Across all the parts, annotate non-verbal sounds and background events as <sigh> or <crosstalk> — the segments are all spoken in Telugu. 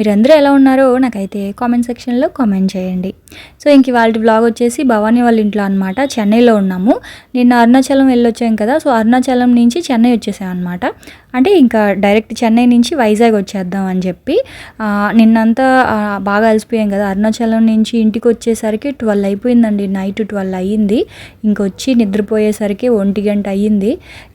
మీరందరూ ఎలా ఉన్నారో నాకైతే కామెంట్ సెక్షన్లో కామెంట్ చేయండి. సో ఇంక వాళ్ళ బ్లాగ్ వచ్చేసి భవానీ వాళ్ళ ఇంట్లో అనమాట చెన్నైలో ఉన్నాము. నిన్న అరుణాచలం వెళ్ళొచ్చాం కదా సో అరుణాచలం నుంచి చెన్నై వచ్చేసాం అనమాట అంటే ఇంకా డైరెక్ట్ చెన్నై నుంచి వైజాగ్ వచ్చేద్దాం అని చెప్పి నిన్నంతా బాగా అలసిపోయాం కదా. అరుణాచలం నుంచి ఇంటికి వచ్చేసరికి ట్వెల్వ్ అయిపోయిందండి. నైట్ ట్వెల్వ్ అయ్యింది. ఇంకొచ్చి నిద్రపోయేసరికి ఒంటి గంట అయ్యింది.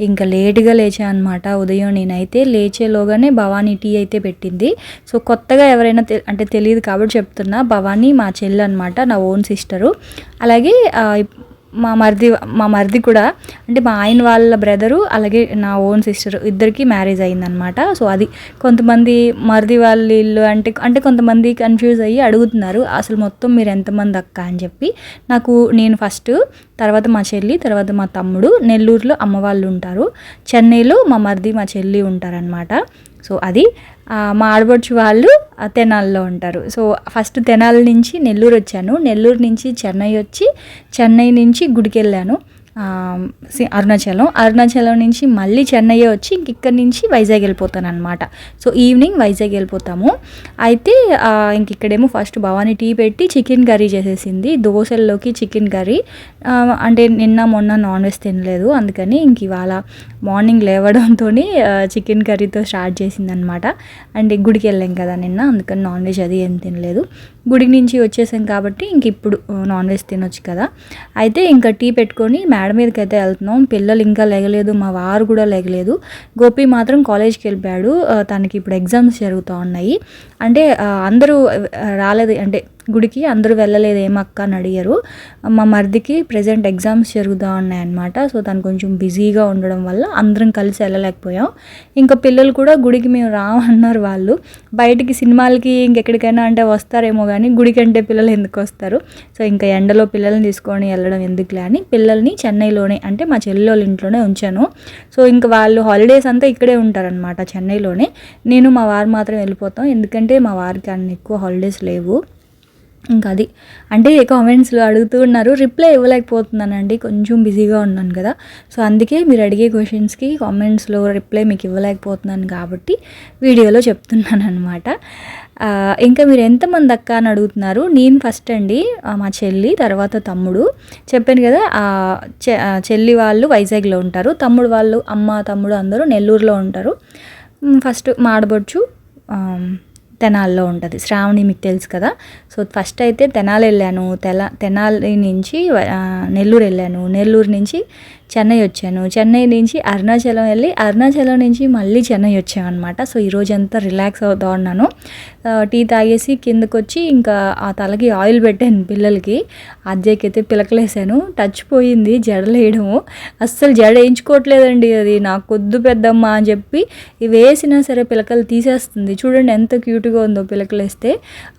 ఇంకా లేటుగా లేచా అనమాట ఉదయం. నేనైతే లేచేలోగానే భవానీ టీ అయితే పెట్టింది. సో కొత్త కొత్తగా ఎవరైనా తె- అంటే తెలియదు కాబట్టి చెప్తున్నా. భవానీ మా చెల్లి అనమాట నా ఓన్ సిస్టరు. అలాగే మా మరిది మా మరిది కూడా అంటే మా ఆయన వాళ్ళ బ్రదరు అలాగే నా ఓన్ సిస్టర్ ఇద్దరికి మ్యారేజ్ అయిందనమాట సో అది కొంతమంది మరిది వాళ్ళ ఇల్లు అంటే అంటే కొంతమంది కన్ఫ్యూజ్ అయ్యి అడుగుతున్నారు అసలు మొత్తం మీరు ఎంతమంది అక్క? అని చెప్పి. నాకు నేను ఫస్ట్ తర్వాత మా చెల్లి తర్వాత మా తమ్ముడు నెల్లూరులో అమ్మ వాళ్ళు ఉంటారు. చెన్నైలో మా మరిది మా చెల్లి ఉంటారనమాట సో అది మా ఆడబడుచు వాళ్ళు తెనాల్లో ఉంటారు. సో ఫస్ట్ తెనాల నుంచి నెల్లూరు వచ్చాను నెల్లూరు నుంచి చెన్నై వచ్చి చెన్నై నుంచి గుడికి వెళ్ళాను అరుణాచలం. అరుణాచలం నుంచి మళ్ళీ చెన్నై వచ్చి ఇంక ఇక్కడి నుంచి వైజాగ్ వెళ్ళిపోతాను అనమాట సో ఈవినింగ్ వైజాగ్ వెళ్ళిపోతాము. అయితే ఇంక ఇక్కడేమో ఫస్ట్ భవానీ టీ పెట్టి చికెన్ కర్రీ చేసేసింది. దోశల్లోకి చికెన్ కర్రీ. అంటే నిన్న మొన్న నాన్ వెజ్ తినలేదు. అందుకని ఇంక ఇవాళ మార్నింగ్ లేవడంతో చికెన్ కర్రీతో స్టార్ట్ చేసింది అనమాట అండ్ గుడికి వెళ్ళాం కదా నిన్న. అందుకని నాన్ వెజ్ అది ఏం తినలేదు. గుడి నుంచి వచ్చేసాం కాబట్టి ఇంక ఇప్పుడు నాన్ వెజ్ తినొచ్చు కదా. అయితే ఇంకా టీ పెట్టుకొని మేడ మీదకి అయితే వెళ్తున్నాం. పిల్లలు ఇంకా లేగలేదు మా వారు కూడా లేగలేదు. గోపి మాత్రం కాలేజ్కి వెళ్ళిపోయాడు. తనకి ఇప్పుడు ఎగ్జామ్స్ జరుగుతూ ఉన్నాయి. అంటే అందరూ రాలేదు అంటే గుడికి అందరూ వెళ్ళలేదు ఏమక్క అని అడిగారు. మా మరిదికి ప్రజెంట్ ఎగ్జామ్స్ జరుగుతూ ఉన్నాయన్నమాట. సో తను కొంచెం బిజీగా ఉండడం వల్ల అందరం కలిసి వెళ్ళలేకపోయాం. ఇంకా పిల్లలు కూడా గుడికి మేము రామన్నారు వాళ్ళు. బయటికి సినిమాలకి ఇంకెక్కడికైనా అంటే వస్తారేమో కానీ గుడికి అంటే పిల్లలు ఎందుకు వస్తారు? సో ఇంకా ఎండలో పిల్లల్ని తీసుకొని వెళ్ళడం ఎందుకులే అని పిల్లల్ని చెన్నైలోనే అంటే మా చెల్లి వాళ్ళ ఇంట్లోనే ఉంచాను. సో ఇంకా వాళ్ళు హాలిడేస్ అంతా ఇక్కడే ఉంటారనమాట చెన్నైలోనే. నేను మా వారు మాత్రం వెళ్ళిపోతాం. ఎందుకంటే మా వారికి అన్ని ఎక్కువ హాలిడేస్ లేవు. ఇంకా అది. అంటే కామెంట్స్లో అడుగుతూ ఉన్నారు రిప్లై ఇవ్వలేకపోతున్నానండి కొంచెం బిజీగా ఉన్నాను కదా. సో అందుకే మీరు అడిగే క్వశ్చన్స్కి కామెంట్స్లో రిప్లై మీకు ఇవ్వలేకపోతున్నాను కాబట్టి వీడియోలో చెప్తున్నాను అనమాట ఇంకా మీరు ఎంతమంది అక్క అని అడుగుతున్నారు? నేను ఫస్ట్ అండి మా చెల్లి తర్వాత తమ్ముడు. చెప్పాను కదా చె- చెల్లి వాళ్ళు వైజాగ్లో ఉంటారు. తమ్ముడు వాళ్ళు అమ్మ తమ్ముడు అందరూ నెల్లూరులో ఉంటారు. ఫస్ట్ మా తెనాల్లో ఉంటుంది. శ్రావణి మీకు తెలుసు కదా? సో ఫస్ట్ అయితే తెనాలి వెళ్ళాను. తెల తెనాలి నుంచి నెల్లూరు వెళ్ళాను. నెల్లూరు నుంచి చెన్నై వచ్చాను. చెన్నై నుంచి అరుణాచలం వెళ్ళి అరుణాచలం నుంచి మళ్ళీ చెన్నై వచ్చామన్నమాట. సో ఈ రోజంతా రిలాక్స్ అవుతా ఉన్నాను. టీ తాగేసి కిందకు వచ్చి ఇంకా ఆ తలకి ఆయిల్ పెట్టాను పిల్లలకి. అద్దెకైతే పిలకలేసాను టచ్ పోయింది జడలేయడము. అస్సలు జడ వేయించుకోవట్లేదండి అది. నాకు కొద్దు పెద్దమ్మ అని చెప్పి ఇవి వేసినా సరే పిలకలు తీసేస్తుంది. చూడండి ఎంత క్యూట్గా ఉందో పిలకలేస్తే.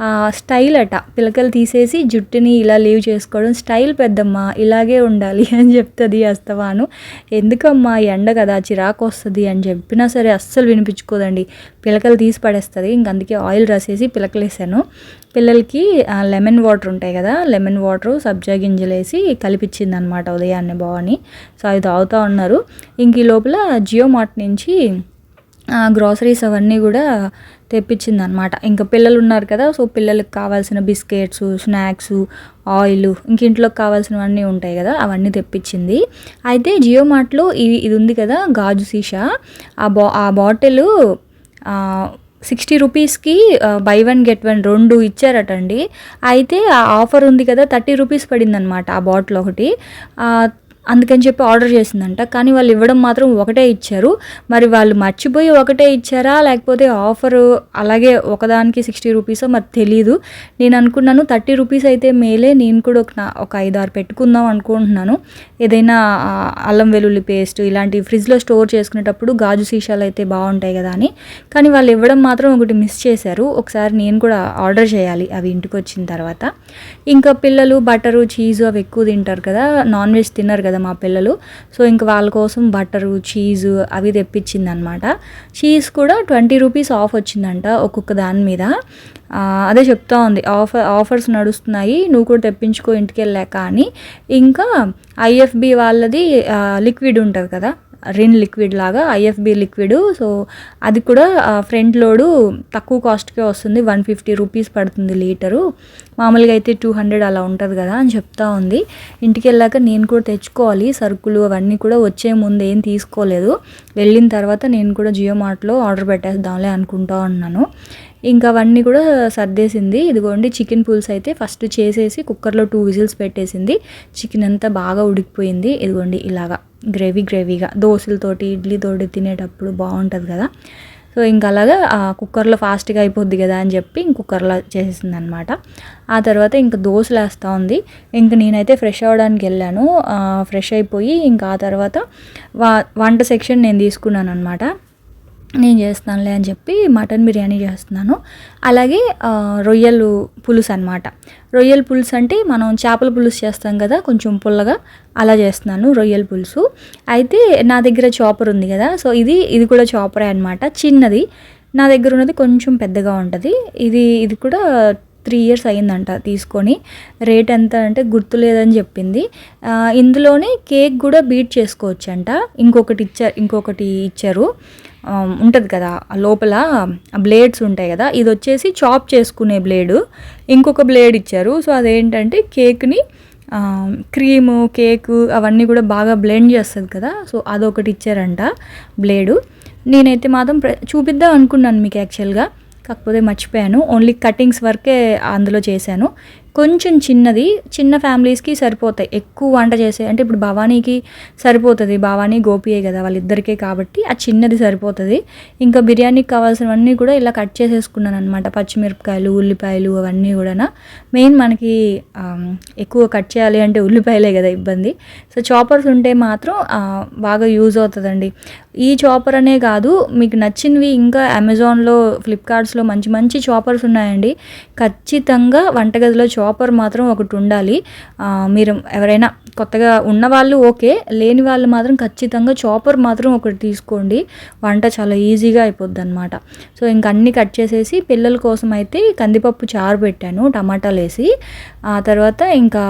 ఆ, స్టైల్ అట. పిలకలు తీసేసి జుట్టుని ఇలా లీవ్ చేసుకోవడం స్టైల్ పెద్దమ్మ ఇలాగే ఉండాలి <laughs> అని చెప్తుంది అస్తవాను. ఎందుకమ్మా ఎండ కదా చిరాకు వస్తుంది అని చెప్పినా సరే అస్సలు వినిపించుకోదండి. పిలకలు తీసి పడేస్తుంది. ఇంక అందుకే ఆయిల్ రాసేసి పిలకలేసాను. పిల్లలకి లెమన్ వాటర్ ఉంటాయి కదా లెమన్ వాటర్ సబ్జా గింజలు వేసి కలిపించింది అనమాట ఉదయాన్నే బావని సో అది తాగుతూ ఉన్నారు. ఇంక ఈ లోపల జియో మార్ట్ నుంచి గ్రాసరీస్ అవన్నీ కూడా తెప్పించింది అనమాట ఇంకా పిల్లలు ఉన్నారు కదా సో పిల్లలకు కావాల్సిన బిస్కెట్స్ స్నాక్స్ ఆయిల్ ఇంక ఇంట్లోకి కావాల్సినవన్నీ ఉంటాయి కదా అవన్నీ తెప్పించింది. అయితే జియో మార్ట్లో ఇది ఇది ఉంది కదా గాజు సీసా. ఆ బా ఆ బాటిల్ సిక్స్టీ రూపీస్కి బై వన్ గెట్ వన్ రెండు ఇచ్చారటండి. అయితే ఆ ఆఫర్ ఉంది కదా థర్టీ రూపీస్ పడిందనమాట ఆ బాటిల్ ఒకటి. అందుకని చెప్పి ఆర్డర్ చేసిందంట. కానీ వాళ్ళు ఇవ్వడం మాత్రం ఒకటే ఇచ్చారు. మరి వాళ్ళు మర్చిపోయి ఒకటే ఇచ్చారా? లేకపోతే ఆఫర్ అలాగే ఒకదానికి సిక్స్టీ రూపీసో? మరి తెలీదు. నేను అనుకున్నాను థర్టీ రూపీస్ అయితే మేలే. నేను కూడా ఒక నా- ఒక ఐదు ఆరు పెట్టుకుందాం అనుకుంటున్నాను. ఏదైనా అల్లం వెల్లుల్లి పేస్ట్ ఇలాంటి ఫ్రిడ్జ్లో స్టోర్ చేసుకునేటప్పుడు గాజు సీసాలు అయితే బాగుంటాయి కదా అని. కానీ వాళ్ళు ఇవ్వడం మాత్రం ఒకటి మిస్ చేశారు. ఒకసారి నేను కూడా ఆర్డర్ చేయాలి అవి ఇంటికి వచ్చిన తర్వాత. ఇంకా పిల్లలు బటరు చీజు అవి ఎక్కువ తింటారు కదా. నాన్ వెజ్ తిన్నారు కదా. మా పిల్లలు. సో ఇంక వాళ్ళ కోసం బటరు చీజు అవి తెప్పించిందనమాట. చీజ్ కూడా ట్వంటీ రూపీస్ ఆఫ్ వచ్చిందంట ఒక్కొక్క దాని మీద. అదే చెప్తా ఉంది. ఆఫర్ ఆఫర్స్ నడుస్తున్నాయి. నువ్వు కూడా తెప్పించుకో ఇంటికి వెళ్ళాక అని. ఇంకా ఐఎఫ్బి వాళ్ళది లిక్విడ్ ఉంటుంది కదా. రిన్ లిక్విడ్ లాగా ఐఎఫ్బి లిక్విడ్. సో అది కూడా ఫ్రంట్ లోడు తక్కువ కాస్ట్కే వస్తుంది. వన్ ఫిఫ్టీ రూపీస్ పడుతుంది లీటరు. మామూలుగా అయితే టూ హండ్రెడ్ అలా ఉంటుంది కదా అని చెప్తా ఉంది. ఇంటికి వెళ్ళాక నేను కూడా తెచ్చుకోవాలి. సరుకులు అవన్నీ కూడా వచ్చే ముందు ఏం తీసుకోలేదు. వెళ్ళిన తర్వాత నేను కూడా జియో మార్ట్లో ఆర్డర్ పెట్టేద్దాంలే అనుకుంటా ఉన్నాను. ఇంకా అవన్నీ కూడా సర్దేసింది. ఇదిగోండి చికెన్ పులుసు అయితే ఫస్ట్ చేసేసి కుక్కర్లో టూ విజిల్స్ పెట్టేసింది. చికెన్ అంతా బాగా ఉడికిపోయింది. ఇదిగోండి ఇలాగా. గ్రేవీ గ్రేవీగా దోశలతోటి ఇడ్లీతోటి తినేటప్పుడు బాగుంటుంది కదా. సో ఇంకా అలాగా కుక్కర్లో ఫాస్ట్గా అయిపోద్ది కదా అని చెప్పి ఇంక కుక్కర్లో చేసేసింది అనమాట ఆ తర్వాత ఇంకా దోశలు వేస్తూ ఉంది. ఇంక నేనైతే ఫ్రెష్ అవ్వడానికి వెళ్ళాను. ఫ్రెష్ అయిపోయి ఇంకా ఆ తర్వాత వంట సెక్షన్ నేను తీసుకున్నాను అనమాట నేను చేస్తానులే అని చెప్పి మటన్ బిర్యానీ చేస్తున్నాను. అలాగే రొయ్యలు పులుసు అనమాట రొయ్యల పులుసు అంటే మనం చేపల పులుసు చేస్తాం కదా కొంచెం పుల్లగా అలా చేస్తున్నాను రొయ్యల పులుసు. అయితే నా దగ్గర చాపర్ ఉంది కదా సో ఇది ఇది కూడా చాపరే అనమాట చిన్నది నా దగ్గర ఉన్నది కొంచెం పెద్దగా ఉంటుంది. ఇది ఇది కూడా త్రీ ఇయర్స్ అయిందంట తీసుకొని. రేట్ ఎంత అంటే గుర్తులేదని చెప్పింది. ఇందులోనే కేక్ కూడా బీట్ చేసుకోవచ్చంట. ఇంకొకటి ఇచ్చారు ఇంకొకటి ఇచ్చారు. ఉంటుంది కదా లోపల బ్లేడ్స్ ఉంటాయి కదా ఇది వచ్చేసి చాప్ చేసుకునే బ్లేడు. ఇంకొక బ్లేడ్ ఇచ్చారు. సో అదేంటంటే కేక్ని క్రీము కేకు అవన్నీ కూడా బాగా బ్లెండ్ చేస్తుంది కదా సో అదొకటి ఇచ్చారంట బ్లేడు. నేనైతే మాత్రం చూపిద్దాం అనుకున్నాను మీకు యాక్చువల్గా. కాకపోతే మర్చిపోయాను. ఓన్లీ కటింగ్స్ వరకే అందులో చేశాను. కొంచెం చిన్నది చిన్న ఫ్యామిలీస్కి సరిపోతాయి. ఎక్కువ వంట చేసే అంటే ఇప్పుడు భవానీకి సరిపోతుంది. భవానీ గోపియే కదా వాళ్ళిద్దరికే కాబట్టి ఆ చిన్నది సరిపోతుంది. ఇంకా బిర్యానీకి కావాల్సినవన్నీ కూడా ఇలా కట్ చేసేసుకున్నాను అనమాట పచ్చిమిరపకాయలు ఉల్లిపాయలు అవన్నీ కూడా మెయిన్ మనకి ఎక్కువ కట్ చేయాలి అంటే ఉల్లిపాయలే కదా ఇబ్బంది. సో చాపర్స్ ఉంటే మాత్రం బాగా యూజ్ అవుతుందండి. ఈ చాపర్ అనే కాదు మీకు నచ్చినవి ఇంకా అమెజాన్లో ఫ్లిప్కార్ట్స్లో మంచి మంచి చాపర్స్ ఉన్నాయండి. ఖచ్చితంగా వంటగదిలో చాపర్ మాత్రం ఒకటి ఉండాలి. మీరు ఎవరైనా కొత్తగా ఉన్నవాళ్ళు ఓకే లేని వాళ్ళు మాత్రం ఖచ్చితంగా చాపర్ మాత్రం ఒకటి తీసుకోండి. వంట చాలా ఈజీగా అయిపోద్ది అనమాట సో ఇంక అన్నీ కట్ చేసేసి పిల్లల కోసం అయితే కందిపప్పు చారు పెట్టాను టమాటాలు వేసి. ఆ తర్వాత ఇంకా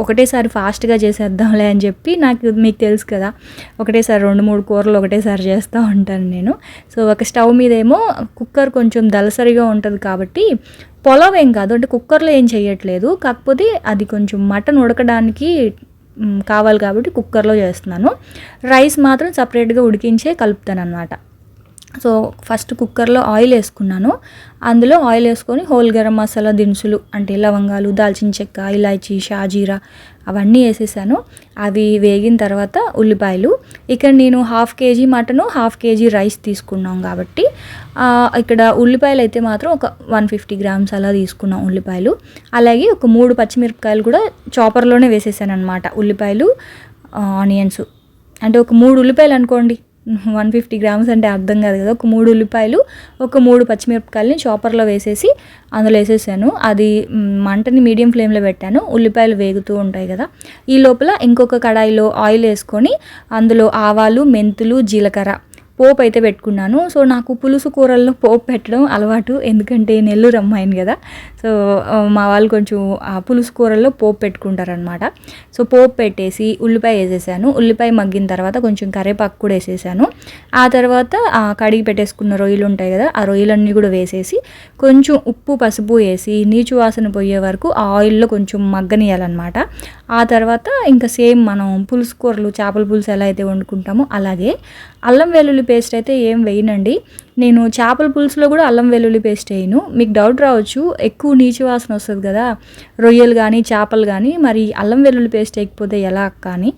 ఒకటేసారి ఫాస్ట్గా చేసేద్దాంలే అని చెప్పి నాకు మీకు తెలుసు కదా ఒకటేసారి రెండు మూడు కూరలు ఒకటేసారి చేస్తూ ఉంటాను నేను. సో ఒక స్టవ్ మీదేమో కుక్కర్ కొంచెం దలసరిగా ఉంటుంది కాబట్టి పొలం ఏం కాదు అంటే కుక్కర్లో ఏం చేయట్లేదు. కాకపోతే అది కొంచెం మటన్ ఉడకడానికి కావాలి కాబట్టి కుక్కర్లో చేస్తున్నాను. రైస్ మాత్రం సపరేట్గా ఉడికించే కలుపుతాను అనమాట సో ఫస్ట్ కుక్కర్లో ఆయిల్ వేసుకున్నాను. అందులో ఆయిల్ వేసుకొని హోల్ గరం మసాలా దినుసులు అంటే లవంగాలు దాల్చిన చెక్క ఇలాచి షాజీరా అవన్నీ వేసేసాను. అవి వేగిన తర్వాత ఉల్లిపాయలు. ఇక్కడ నేను half KG mutton half KG rice తీసుకున్నాం కాబట్టి ఇక్కడ ఉల్లిపాయలు అయితే మాత్రం ఒక వన్ ఫిఫ్టీ గ్రామ్స్ అలా తీసుకున్నాం ఉల్లిపాయలు. అలాగే ఒక మూడు పచ్చిమిరపకాయలు కూడా చాపర్లోనే వేసేసాను అనమాట ఉల్లిపాయలు ఆనియన్స్ అంటే ఒక మూడు ఉల్లిపాయలు అనుకోండి. వన్ ఫిఫ్టీ గ్రామ్స్ అంటే అర్థం కాదు కదా. ఒక మూడు ఉల్లిపాయలు ఒక మూడు పచ్చిమిరపకాయలని చాపర్లో వేసేసి అందులో వేసేసాను. అది మంటని మీడియం ఫ్లేమ్లో పెట్టాను. ఉల్లిపాయలు వేగుతూ ఉంటాయి కదా. ఈ లోపల ఇంకొక కడాయిలో ఆయిల్ వేసుకొని అందులో ఆవాలు మెంతులు జీలకర్ర పోపు అయితే పెట్టుకున్నాను. సో నాకు పులుసు కూరల్లో పోపు పెట్టడం అలవాటు. ఎందుకంటే నెల్లూరు అమ్మాయిని కదా. సో మా వాళ్ళు కొంచెం ఆ పులుసు కూరల్లో పోపు పెట్టుకుంటారనమాట సో పోపు పెట్టేసి ఉల్లిపాయ వేసేసాను. ఉల్లిపాయ మగ్గిన తర్వాత కొంచెం కరేపాకు కూడా వేసేసాను. ఆ తర్వాత కడిగి పెట్టేసుకున్న రొయ్యలు ఉంటాయి కదా ఆ రొయ్యలన్నీ కూడా వేసేసి కొంచెం ఉప్పు పసుపు వేసి నీచు వాసన పోయే వరకు ఆ ఆయిల్లో కొంచెం మగ్గనియాలన్నమాట ఆ తర్వాత ఇంకా సేమ్ మనం పులుసు కూరలు చేపల పులుసు ఎలా అయితే వండుకుంటామో అలాగే అల్లం వెల్లుల్లి పేస్ట్ అయితే ఏం వేయనండి. నేను చేపల పులుసులో కూడా అల్లం వెల్లుల్లి పేస్ట్ వేయను. మీకు డౌట్ రావచ్చు ఎక్కువ నీచు వాసన వస్తుంది కదా. రొయ్యలు కానీ చేపలు కానీ మరి అల్లం వెల్లుల్లి పేస్ట్ వేయకపోతే ఎలా కానీ.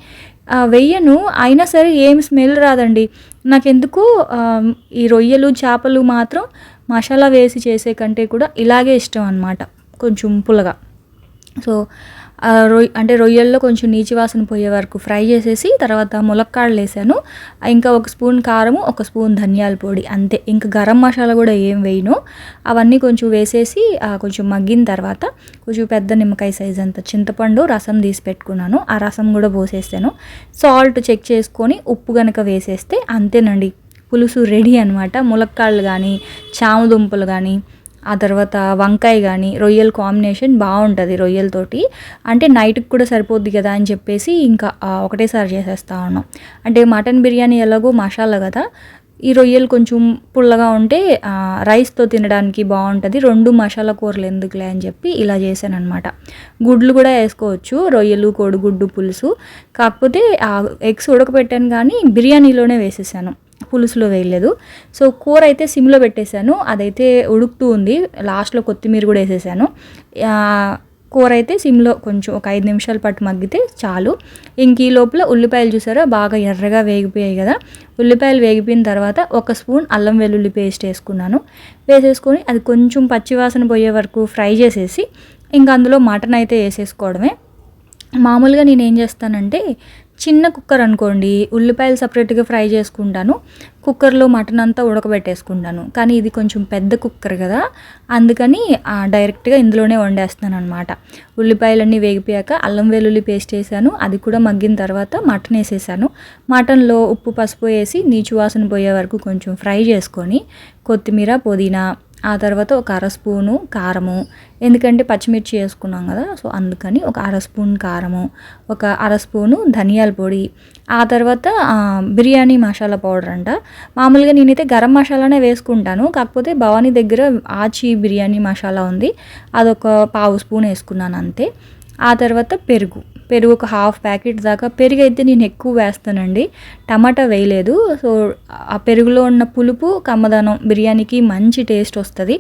వెయ్యను అయినా సరే ఏం స్మెల్ రాదండి. నాకెందుకు ఈ రొయ్యలు చేపలు మాత్రం మసాలా వేసి చేసే కంటే కూడా ఇలాగే ఇష్టం అనమాట కొంచెం పుల్లగా. సో రొయ్య అంటే రొయ్యల్లో కొంచెం నీచి వాసన పోయే వరకు ఫ్రై చేసేసి తర్వాత ములక్కాడలు వేసాను. ఇంకా ఒక స్పూన్ కారము ఒక స్పూన్ ధనియాల పొడి అంతే. ఇంకా గరం మసాలా కూడా ఏం వేయను. అవన్నీ కొంచెం వేసేసి కొంచెం మగ్గిన తర్వాత కొంచెం పెద్ద నిమ్మకాయ సైజ్ అంత చింతపండు రసం తీసి పెట్టుకున్నాను. ఆ రసం కూడా పోసేసాను. సాల్ట్ చెక్ చేసుకొని ఉప్పు కనుక వేసేస్తే అంతేనండి. పులుసు రెడీ అనమాట ములక్కాళ్ళు కానీ చామదుంపలు కానీ ఆ తర్వాత వంకాయ కానీ రొయ్యల కాంబినేషన్ బాగుంటుంది రొయ్యలతోటి అంటే నైట్కి కూడా సరిపోద్ది కదా అని చెప్పేసి ఇంకా ఒకటేసారి చేసేస్తా ఉన్నాం. అంటే మటన్ బిర్యానీ ఎలాగో మసాలా కదా. ఈ రొయ్యలు కొంచెం పుల్లగా ఉంటే రైస్తో తినడానికి బాగుంటుంది. రెండు మసాలా కూరలు ఎందుకులే అని చెప్పి ఇలా చేశాను అనమాట గుడ్లు కూడా వేసుకోవచ్చు రొయ్యలు కోడిగుడ్డు పులుసు. కాకపోతే ఆ ఎగ్స్ ఉడకబెట్టాను కానీ బిర్యానీలోనే వేసేసాను. పులుసులో వేయలేదు. సో కూర అయితే సిమ్లో పెట్టేశాను. అదైతే ఉడుకుతూ ఉంది. లాస్ట్లో కొత్తిమీర కూడా వేసేసాను. కూర అయితే సిమ్లో కొంచెం ఒక ఐదు నిమిషాలు పట్టు మగ్గితే చాలు. ఇంక ఈ లోపల ఉల్లిపాయలు చూసారా? బాగా ఎర్రగా వేగిపోయాయి కదా. ఉల్లిపాయలు వేగిపోయిన తర్వాత ఒక స్పూన్ అల్లం వెల్లుల్లి పేస్ట్ వేసుకున్నాను. వేసేసుకొని అది కొంచెం పచ్చివాసన పోయే వరకు ఫ్రై చేసేసి ఇంకా అందులో మటన్ అయితే వేసేసుకోవడమే. మామూలుగా నేను ఏం చేస్తానంటే చిన్న కుక్కర్ అనుకోండి ఉల్లిపాయలు సపరేట్గా ఫ్రై చేసుకుంటాను. కుక్కర్లో మటన్ అంతా ఉడకబెట్టేసుకుంటాను. కానీ ఇది కొంచెం పెద్ద కుక్కర్ కదా అందుకని డైరెక్ట్గా ఇందులోనే వండేస్తున్నాను అనమాట ఉల్లిపాయలన్నీ వేగిపోయాక అల్లం వెల్లుల్లి పేస్ట్ వేసాను. అది కూడా మగ్గిన తర్వాత మటన్ వేసేసాను. మటన్లో ఉప్పు పసుపు వేసి నీచు వాసన పోయే వరకు కొంచెం ఫ్రై చేసుకొని కొత్తిమీర పుదీనా ఆ తర్వాత ఒక అర స్పూను కారము. ఎందుకంటే పచ్చిమిర్చి వేసుకున్నాం కదా సో అందుకని ఒక అర స్పూన్ కారము ఒక అర స్పూను ధనియాల పొడి. ఆ తర్వాత బిర్యానీ మసాలా పౌడర్ అంట. మామూలుగా నేనైతే గరం మసాలానే వేసుకుంటాను. కాకపోతే భవానీ దగ్గర ఆచి బిర్యానీ మసాలా ఉంది. అదొక పావు స్పూన్ వేసుకున్నాను అంతే. ఆ తర్వాత పెరుగు. పెరుగు ఒక హాఫ్ ప్యాకెట్ దాకా. పెరుగు అయితే నేను ఎక్కువ వేస్తానండి. టమాటా వేయలేదు. సో ఆ పెరుగులో ఉన్న పులుపు కమ్మదనం బిర్యానీకి మంచి టేస్ట్ వస్తుంది.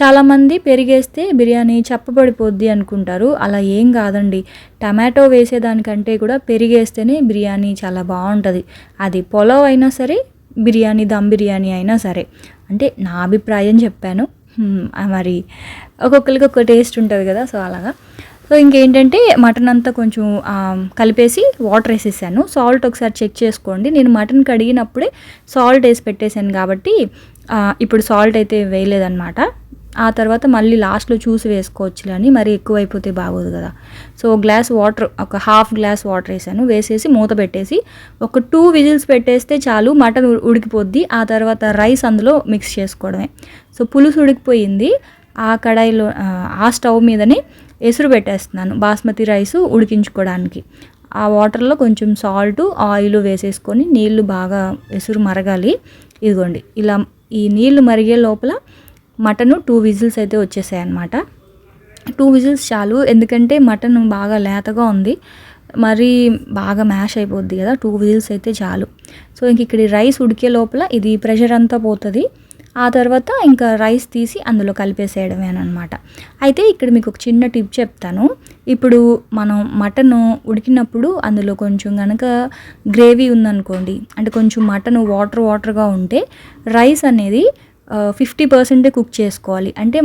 చాలామంది పెరిగేస్తే బిర్యానీ చప్పబడిపోద్ది అనుకుంటారు. అలా ఏం కాదండి. టమాటో వేసేదానికంటే కూడా పెరిగేస్తేనే బిర్యానీ చాలా బాగుంటుంది. అది పొలవ్ అయినా సరే బిర్యానీ దమ్ బిర్యానీ అయినా సరే. అంటే నా అభిప్రాయం చెప్పాను. మరి ఒక్కొక్కరికి ఒక టేస్ట్ ఉంటుంది కదా సో అలాగా. సో ఇంకేంటంటే మటన్ అంతా కొంచెం కలిపేసి వాటర్ వేసేసాను. సాల్ట్ ఒకసారి చెక్ చేసుకోండి. నేను మటన్ కడిగినప్పుడే సాల్ట్ వేసి పెట్టేశాను కాబట్టి ఇప్పుడు సాల్ట్ అయితే వేయలేదన్నమాట. ఆ తర్వాత మళ్ళీ లాస్ట్లో చూసి వేసుకోవచ్చులని మరి ఎక్కువ అయిపోతే బాగోదు కదా. సో గ్లాస్ వాటర్ ఒక హాఫ్ గ్లాస్ వాటర్ వేసాను. వేసేసి మూత పెట్టేసి ఒక టూ విజిల్స్ పెట్టేస్తే చాలు మటన్ ఉడికిపోద్ది. ఆ తర్వాత రైస్ అందులో మిక్స్ చేసుకోవడమే. సో పులుసు ఉడికిపోయింది. ఆ కడాయిలో ఆ స్టవ్ మీదనే ఎసురు పెట్టేస్తున్నాను బాస్మతి రైస్ ఉడికించుకోవడానికి. ఆ వాటర్లో కొంచెం సాల్ట్ ఆయిల్ వేసేసుకొని నీళ్ళు బాగా ఎసురు మరగాలి. ఇదిగోండి ఇలా ఈ నీళ్ళు మరిగే లోపల మటను టూ విజిల్స్ అయితే వచ్చేసాయి అన్నమాట టూ విజిల్స్ చాలు ఎందుకంటే మటన్ బాగా లేతగా ఉంది. మరి బాగా మ్యాష్ అయిపోద్ది కదా టూ విజిల్స్ అయితే చాలు. సో ఇంక ఇక్కడ రైస్ ఉడికే లోపల ఇది ప్రెషర్ అంతా పోతుంది. ఆ తర్వాత ఇంకా రైస్ తీసి అందులో కలిపేసేయడమే అనమాట అయితే ఇక్కడ మీకు ఒక చిన్న టిప్ చెప్తాను. ఇప్పుడు మనం మటన్ ఉడికినప్పుడు అందులో కొంచెం కనుక గ్రేవీ ఉందనుకోండి అంటే కొంచెం మటన్ వాటర్ వాటర్గా ఉంటే రైస్ అనేది ఫిఫ్టీ పర్సెంటే కుక్ చేసుకోవాలి. అంటే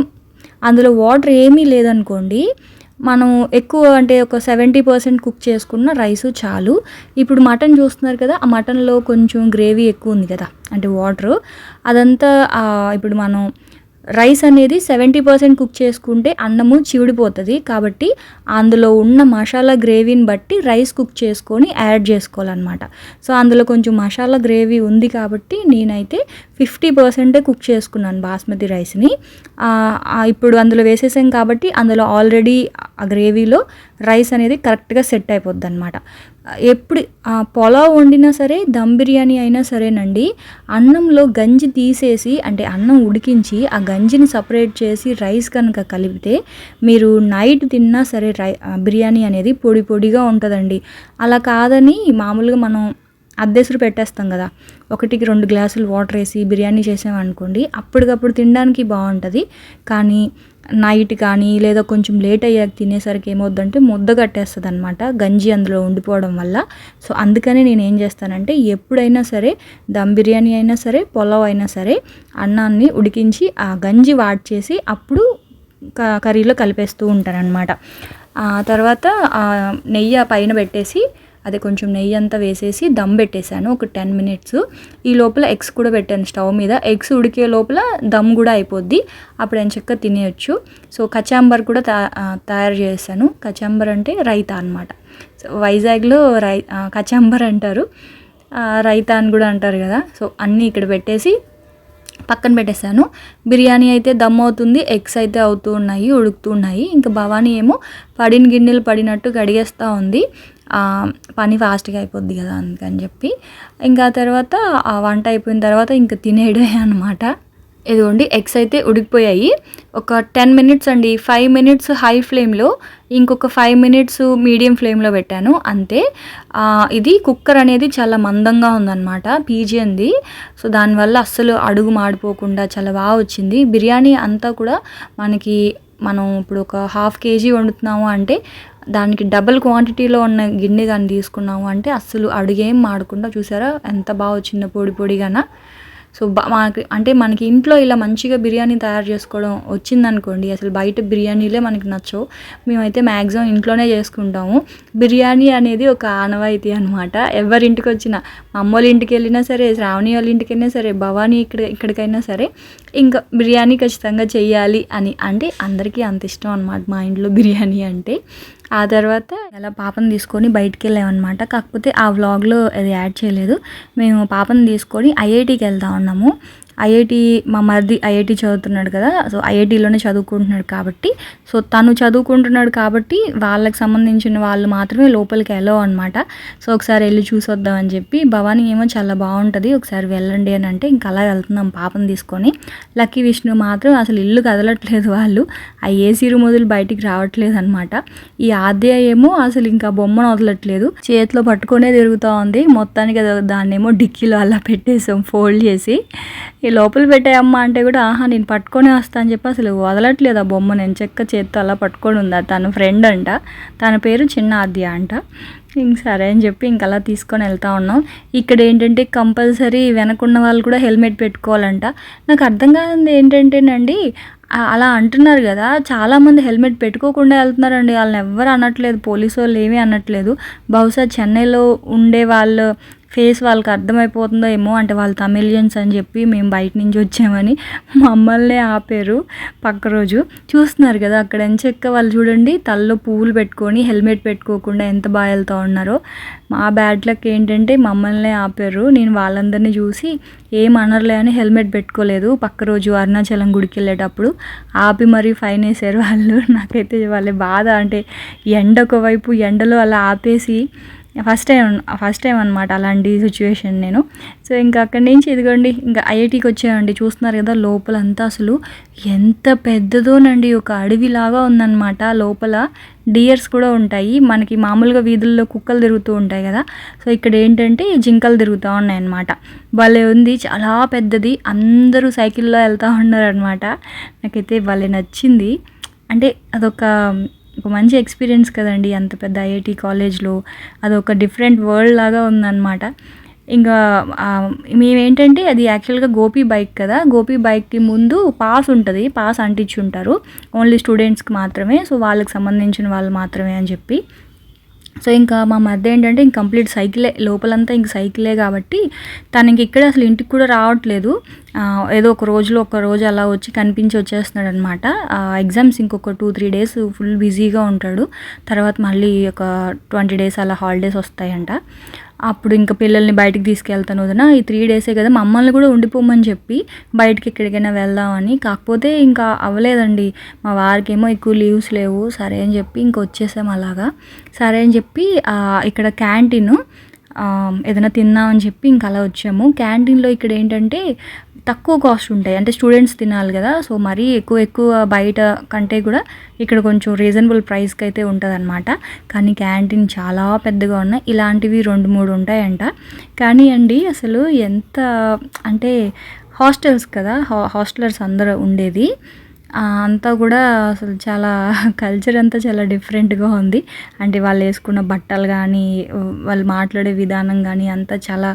అందులో వాటర్ ఏమీ లేదనుకోండి మనం ఎక్కువ అంటే ఒక సెవెంటీ పర్సెంట్ కుక్ చేసుకున్న రైస్ చాలు. ఇప్పుడు మటన్ చూస్తున్నారు కదా ఆ మటన్లో కొంచెం గ్రేవీ ఎక్కువ ఉంది కదా అంటే వాటర్. అదంతా ఇప్పుడు మనం రైస్ అనేది సెవెంటీ పర్సెంట్ కుక్ చేసుకుంటే అన్నము చివిడిపోతుంది. కాబట్టి అందులో ఉన్న మసాలా గ్రేవీని బట్టి రైస్ కుక్ చేసుకొని యాడ్ చేసుకోవాలన్నమాట. సో అందులో కొంచెం మసాలా గ్రేవీ ఉంది కాబట్టి నేనైతే ఫిఫ్టీ పర్సెంటే కుక్ చేసుకున్నాను బాస్మతి రైస్ని. ఇప్పుడు అందులో వేసేసాం కాబట్టి అందులో ఆల్రెడీ ఆ గ్రేవీలో రైస్ అనేది కరెక్ట్గా సెట్ అయిపోద్ది అనమాట ఎప్పుడు ఆ పొలావ్ వండినా సరే దమ్ బిర్యానీ అయినా సరేనండి అన్నంలో గంజి తీసేసి అంటే అన్నం ఉడికించి ఆ గంజిని సపరేట్ చేసి రైస్ కనుక కలిపితే మీరు నైట్ తిన్నా సరే రై బిర్యానీ అనేది పొడి పొడిగా ఉంటుందండి. అలా కాదని మామూలుగా మనం అద్దెసురు పెట్టేస్తాం కదా ఒకటికి రెండు గ్లాసులు వాటర్ వేసి బిర్యానీ చేసామనుకోండి అప్పటికప్పుడు తినడానికి బాగుంటుంది. కానీ నైట్ కానీ లేదా కొంచెం లేట్ అయ్యాక తినేసరికి ఏమవుద్దంటే ముద్ద కట్టేస్తుంది అనమాట గంజి అందులో ఉండిపోవడం వల్ల. సో అందుకనే నేను ఏం చేస్తానంటే ఎప్పుడైనా సరే దమ్ బిర్యానీ అయినా సరే పొలావ్ అయినా సరే అన్నాన్ని ఉడికించి ఆ గంజి వాడ్ చేసి అప్పుడు క- కర్రీలో కలిపేస్తూ ఉంటానన్నమాట. ఆ తర్వాత నెయ్యి పైన పెట్టేసి అదే కొంచెం నెయ్యి అంతా వేసేసి దమ్ పెట్టేశాను ఒక టెన్ మినిట్స్. ఈ లోపల ఎగ్స్ కూడా పెట్టాను స్టవ్ మీద. ఎగ్స్ ఉడికే లోపల దమ్ కూడా అయిపోద్ది. అప్పుడు నేను చక్కగా తినేయచ్చు. సో కచాంబర్ కూడా తయారు చేశాను. కచాంబర్ అంటే రైతా అనమాట సో వైజాగ్లో రై కచాంబర్ అంటారు. రైతా అని కూడా అంటారు కదా. సో అన్నీ ఇక్కడ పెట్టేసి పక్కన పెట్టేశాను. బిర్యానీ అయితే దమ్ అవుతుంది ఎగ్స్ అయితే అవుతూ ఉన్నాయి ఉడుకుతూ ఉన్నాయి. ఇంకా భవానీ ఏమో పడిన గిన్నెలు పడినట్టు కడిగేస్తూ ఉంది. పని ఫాస్ట్గా అయిపోద్ది కదా అందుకని చెప్పి. ఇంకా తర్వాత ఆ వంట అయిపోయిన తర్వాత ఇంకా తినేయడమే అనమాట ఇదిగోండి ఎగ్స్ అయితే ఉడికిపోయాయి. ఒక టెన్ మినిట్స్ అండి. ఫైవ్ మినిట్స్ హై ఫ్లేమ్లో ఇంకొక ఫైవ్ మినిట్స్ మీడియం ఫ్లేమ్లో పెట్టాను. అంతే. ఇది కుక్కర్ అనేది చాలా మందంగా ఉందన్నమాట పీజియన్ది సో దానివల్ల అస్సలు అడుగు మాడిపోకుండా చాలా బాగా వచ్చింది. బిర్యానీ అంతా కూడా మనకి మనం ఇప్పుడు ఒక హాఫ్ కేజీ వండుతున్నాము అంటే దానికి డబుల్ క్వాంటిటీలో ఉన్న గిన్నె దాన్ని తీసుకున్నాము అంటే అస్సలు అడుగేం మాడకుండా చూసారా? ఎంత బాగా వచ్చిందో పొడి పొడిగానా? సో బా మనకి అంటే మనకి ఇంట్లో ఇలా మంచిగా బిర్యానీ తయారు చేసుకోవడం వచ్చిందనుకోండి అసలు బయట బిర్యానీలే మనకి నచ్చవు. మేమైతే మ్యాక్సిమం ఇంట్లోనే చేసుకుంటాము. బిర్యానీ అనేది ఒక ఆనవాయితీ అనమాట ఎవరింటికి వచ్చినా మా అమ్మ వాళ్ళ ఇంటికి వెళ్ళినా సరే శ్రావణి వాళ్ళ ఇంటికి వెళ్ళినా సరే భవానీ ఇక్కడ ఇక్కడికైనా సరే ఇంకా బిర్యానీ ఖచ్చితంగా చేయాలి అని అంటే అందరికీ అంత ఇష్టం అనమాట మా ఇంట్లో బిర్యానీ అంటే. ఆ తర్వాత అలా పాపను తీసుకొని బయటికి వెళ్ళామన్నమాట. కాకపోతే ఆ వ్లాగ్లో అది యాడ్ చేయలేదు. మేము పాపను తీసుకొని ఐఐటికి వెళ్తా ఉన్నాము. ఐఐటి మా మరిది ఐఐటి చదువుతున్నాడు కదా సో ఐఐటిలోనే చదువుకుంటున్నాడు కాబట్టి సో తను చదువుకుంటున్నాడు కాబట్టి వాళ్ళకి సంబంధించిన వాళ్ళు మాత్రమే లోపలికి వెళ్ళవు అనమాట సో ఒకసారి వెళ్ళి చూసొద్దామని చెప్పి భవానీ ఏమో చాలా బాగుంటుంది ఒకసారి వెళ్ళండి అని అంటే ఇంకా అలా వెళ్తున్నాం పాపను తీసుకొని. లక్కీ విష్ణు మాత్రం అసలు ఇల్లు కదలట్లేదు వాళ్ళు ఆ ఏసీ రూమ్ వదిలి బయటికి రావట్లేదు అనమాట ఈ ఆద్య ఏమో అసలు ఇంకా బొమ్మను వదలట్లేదు చేతిలో పట్టుకునే తిరుగుతూ ఉంది మొత్తానికి అది దాన్ని ఏమో డిక్కీలో అలా పెట్టేసాం ఫోల్డ్ చేసి. ఈ లోపల పెట్టాయమ్మా అంటే కూడా ఆహా నేను పట్టుకొని వస్తా అని చెప్పి అసలు వదలట్లేదు ఆ బొమ్మ. నేను చెక్క చేత్తో అలా పట్టుకొని ఉందా. తన ఫ్రెండ్ అంట. తన పేరు చిన్న ఆద్య అంట. ఇంక సరే అని చెప్పి ఇంక అలా తీసుకొని వెళ్తా ఉన్నాం. ఇక్కడ ఏంటంటే కంపల్సరీ వెనకున్న వాళ్ళు కూడా హెల్మెట్ పెట్టుకోవాలంట. నాకు అర్థం కానిది ఏంటంటేనండి అలా అంటున్నారు కదా. చాలామంది హెల్మెట్ పెట్టుకోకుండా వెళ్తున్నారండి. వాళ్ళని ఎవ్వరు అనట్లేదు. పోలీసు వాళ్ళు ఏమీ అనట్లేదు. బహుశా చెన్నైలో ఉండే వాళ్ళు ఫేస్ వాళ్ళకి అర్థమైపోతుందో ఏమో అంటే వాళ్ళు తమిళియన్స్ అని చెప్పి మేము బయట నుంచి వచ్చామని మమ్మల్ని ఆపారు పక్క రోజు. చూస్తున్నారు కదా అక్కడ ఎంచెక్క వాళ్ళు చూడండి తలలో పువ్వులు పెట్టుకొని హెల్మెట్ పెట్టుకోకుండా ఎంత బాగా వెళ్తూ ఉన్నారో. మా బ్యాడ్ లక్ ఏంటంటే మమ్మల్ని ఆపారు. నేను వాళ్ళందరినీ చూసి ఏం అనర్లే అని హెల్మెట్ పెట్టుకోలేదు. పక్క రోజు అరుణాచలం గుడికి వెళ్ళేటప్పుడు ఆపి మరీ ఫైన్ వేసారు వాళ్ళు. <laughs> నాకైతే వాళ్ళ బాధ అంటే ఎండ ఒకవైపు ఎండలో అలా ఆపేసి ఫస్ట్ టైం ఫస్ట్ టైం అనమాట అలాంటి సిచ్యువేషన్ నేను. సో ఇంకా అక్కడి నుంచి ఇదిగోండి ఇంకా ఐఐటికి వచ్చేయండి చూస్తున్నారు కదా లోపలంతా అసలు ఎంత పెద్దదోనండి. ఒక అడవిలాగా ఉందన్నమాట. లోపల డియర్స్ కూడా ఉంటాయి. మనకి మామూలుగా వీధుల్లో కుక్కలు తిరుగుతూ ఉంటాయి కదా. సో ఇక్కడ ఏంటంటే జింకలు తిరుగుతూ ఉన్నాయి అనమాట భలే ఉంది చాలా పెద్దది. అందరూ సైకిల్లో వెళ్తూ ఉన్నారనమాట నాకైతే భలే నచ్చింది. అంటే అదొక ఒక మంచి ఎక్స్పీరియన్స్ కదండి అంత పెద్ద ఐఐటి కాలేజ్లో. అదొక డిఫరెంట్ వరల్డ్ లాగా ఉందన్నమాట. ఇంకా మేమేంటంటే అది యాక్చువల్గా గోపి బైక్ కదా. గోపి బైక్కి ముందు పాస్ ఉంటుంది. పాస్ అంటించి ఉంటారు ఓన్లీ స్టూడెంట్స్కి మాత్రమే. సో వాళ్ళకి సంబంధించిన వాళ్ళు మాత్రమే అని చెప్పి. సో ఇంకా మా మధ్య ఏంటంటే ఇంక కంప్లీట్ సైకిలే లోపలంతా ఇంక సైకిలే కాబట్టి తను ఇంక ఇక్కడ అసలు ఇంటికి కూడా రావట్లేదు. ఏదో ఒక రోజులో ఒక రోజు అలా వచ్చి కనిపించి వచ్చేస్తున్నాడు అనమాట ఎగ్జామ్స్ ఇంకొక టూ త్రీ డేస్ ఫుల్ బిజీగా ఉంటాడు. తర్వాత మళ్ళీ ఒక ట్వంటీ డేస్ అలా హాలిడేస్ వస్తాయంట. అప్పుడు ఇంకా పిల్లల్ని బయటికి తీసుకెళ్తాను వదిన. ఈ త్రీ డేసే కదా మమ్మల్ని కూడా ఉండిపోమని చెప్పి బయటికి ఎక్కడికైనా వెళ్దామని. కాకపోతే ఇంకా అవ్వలేదండి. మా వారికి ఏమో ఎక్కువ లీవ్స్ లేవు. సరే అని చెప్పి ఇంక వచ్చేసాం అలాగా. సరే అని చెప్పి ఇక్కడ క్యాంటీన్ ఏదైనా తిందామని చెప్పి ఇంకా అలా వచ్చాము. క్యాంటీన్లో ఇక్కడ ఏంటంటే తక్కువ కాస్ట్ ఉంటాయి. అంటే స్టూడెంట్స్ తినాలి కదా. సో మరీ ఎక్కువ ఎక్కువ బయట కంటే కూడా ఇక్కడ కొంచెం రీజనబుల్ ప్రైస్కి అయితే ఉంటుంది కానీ క్యాంటీన్ చాలా పెద్దగా ఉన్నాయి. ఇలాంటివి రెండు మూడు ఉంటాయంట. కానీ అండి అసలు ఎంత అంటే హాస్టల్స్ కదా. హా హాస్టలర్స్ అందరూ ఉండేది. అంతా కూడా అసలు చాలా <laughs> కల్చర్ అంతా చాలా డిఫరెంట్గా ఉంది. అంటే వాళ్ళు వేసుకున్న బట్టలు కానీ వాళ్ళు మాట్లాడే విధానం కానీ అంతా చాలా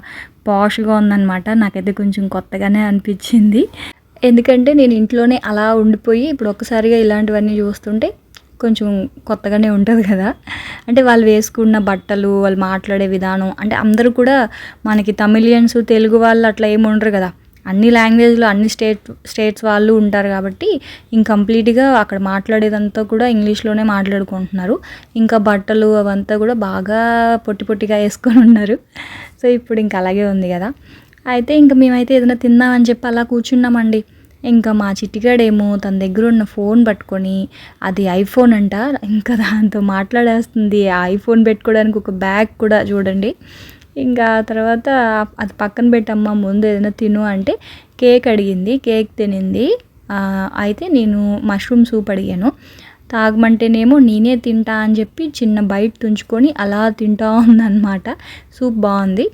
పాష్గా ఉందన్నమాట. నాకైతే కొంచెం కొత్తగానే అనిపించింది. ఎందుకంటే నేను ఇంట్లోనే అలా ఉండిపోయి ఇప్పుడు ఒక్కసారిగా ఇలాంటివన్నీ చూస్తుంటే కొంచెం కొత్తగానే ఉంటుంది కదా. అంటే వాళ్ళు వేసుకున్న బట్టలు వాళ్ళు మాట్లాడే విధానం అంటే అందరూ కూడా మనకి తమిళియన్స్ తెలుగు వాళ్ళు అట్లా ఏమి ఉండరు కదా. అన్ని లాంగ్వేజ్లో అన్ని స్టేట్ స్టేట్స్ వాళ్ళు ఉంటారు కాబట్టి ఇంకంప్లీట్గా అక్కడ మాట్లాడేదంతా కూడా ఇంగ్లీష్లోనే మాట్లాడుకుంటున్నారు. ఇంకా బట్టలు అవంతా కూడా బాగా పొట్టి పొట్టిగా వేసుకొని ఉన్నారు. సో ఇప్పుడు ఇంకా అలాగే ఉంది కదా. అయితే ఇంకా మేమైతే ఏదైనా తిందామని చెప్పి అలా కూర్చున్నామండి. ఇంకా మా చిట్టిగాడేమో తన దగ్గర ఉన్న ఫోన్ పట్టుకొని అది ఐఫోన్ అంట ఇంకా దాంతో మాట్లాడేస్తుంది. ఆ ఐఫోన్ పెట్టుకోవడానికి ఒక బ్యాగ్ కూడా చూడండి. ఇంకా తర్వాత అది పక్కన పెట్టమ్మా ముందు ఏదైనా తిను అంటే కేక్ అడిగింది కేక్ తినింది. అయితే నేను మష్రూమ్ సూప్ అడిగాను. తాగమంటేనేమో నేనే తింటా అని చెప్పి చిన్న బయట తుంచుకొని అలా తింటా ఉందన్నమాట. సూప్ బాగుంది.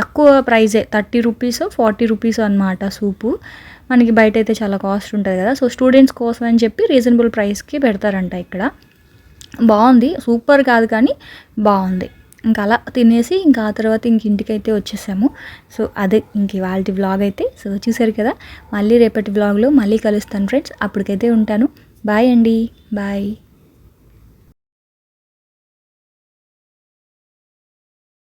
తక్కువ ప్రైజే థర్టీ రూపీస్ ఫార్టీ రూపీస్ అనమాట సూపు. మనకి బయట అయితే చాలా కాస్ట్ ఉంటుంది కదా. సో స్టూడెంట్స్ కోసం అని చెప్పి రీజనబుల్ ప్రైస్కి పెడతారంట ఇక్కడ. బాగుంది. సూపర్ కాదు కానీ బాగుంది. ఇంకా అలా తినేసి ఇంకా ఆ తర్వాత ఇంక ఇంటికైతే వచ్చేసాము. సో అదే ఇంక ఇవాళ వ్లాగ్ అయితే. సో చూసారు కదా? మళ్ళీ రేపటి వ్లాగ్లో మళ్ళీ కలుస్తాను ఫ్రెండ్స్ అప్పటికైతే ఉంటాను. బాయ్ అండి. బాయ్